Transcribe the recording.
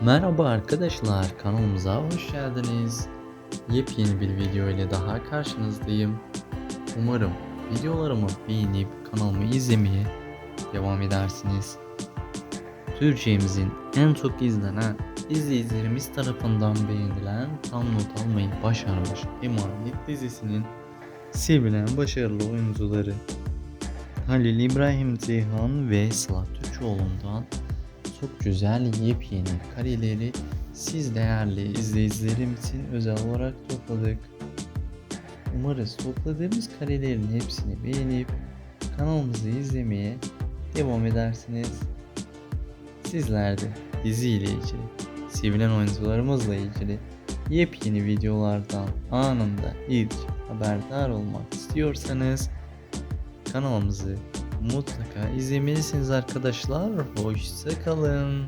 Merhaba arkadaşlar kanalımıza hoş geldiniz. Yepyeni bir video ile daha karşınızdayım. Umarım videolarımı beğenip kanalımı izlemeye devam edersiniz. Türkçemizin en çok izlenen izleyicilerimiz tarafından beğenilen tam not almayı başarmış Emanet dizisinin sevilen başarılı oyuncuları Halil İbrahim Ceyhan ve Sıla Türkoğlu'ndan çok güzel yepyeni kareleri siz değerli izleyicilerim için özel olarak topladık. Umarız topladığımız karelerin hepsini beğenip kanalımızı izlemeye devam edersiniz. Sizler de dizi ile ilgili, sevilen oyuncularımızla ilgili yepyeni videolardan anında ilk haberdar olmak istiyorsanız kanalımızı mutlaka izlemelisiniz arkadaşlar. Hoşça kalın.